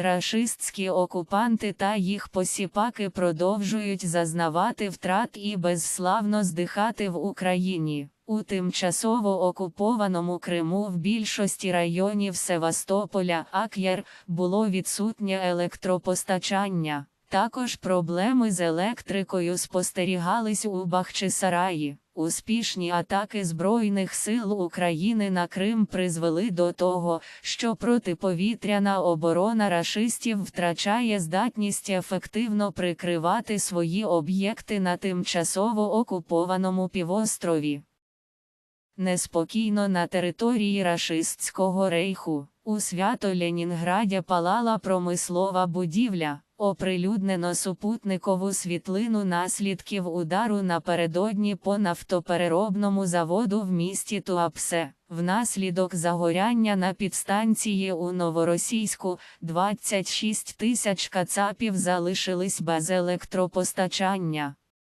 Рашистські окупанти та їх посіпаки продовжують зазнавати втрат і безславно здихати в Україні. У тимчасово окупованому Криму в більшості районів Севастополя Ак'єр було відсутнє електропостачання. Також проблеми з електрикою спостерігались у Бахчисараї. Успішні атаки Збройних сил України на Крим призвели до того, що протиповітряна оборона рашистів втрачає здатність ефективно прикривати свої об'єкти на тимчасово окупованому півострові. Неспокійно на території рашистського рейху. У свято Ленінграді палала промислова будівля. Оприлюднено супутникову світлину наслідків удару напередодні по нафтопереробному заводу в місті Туапсе. Внаслідок загоряння на підстанції у Новоросійську 26 тисяч кацапів залишились без електропостачання.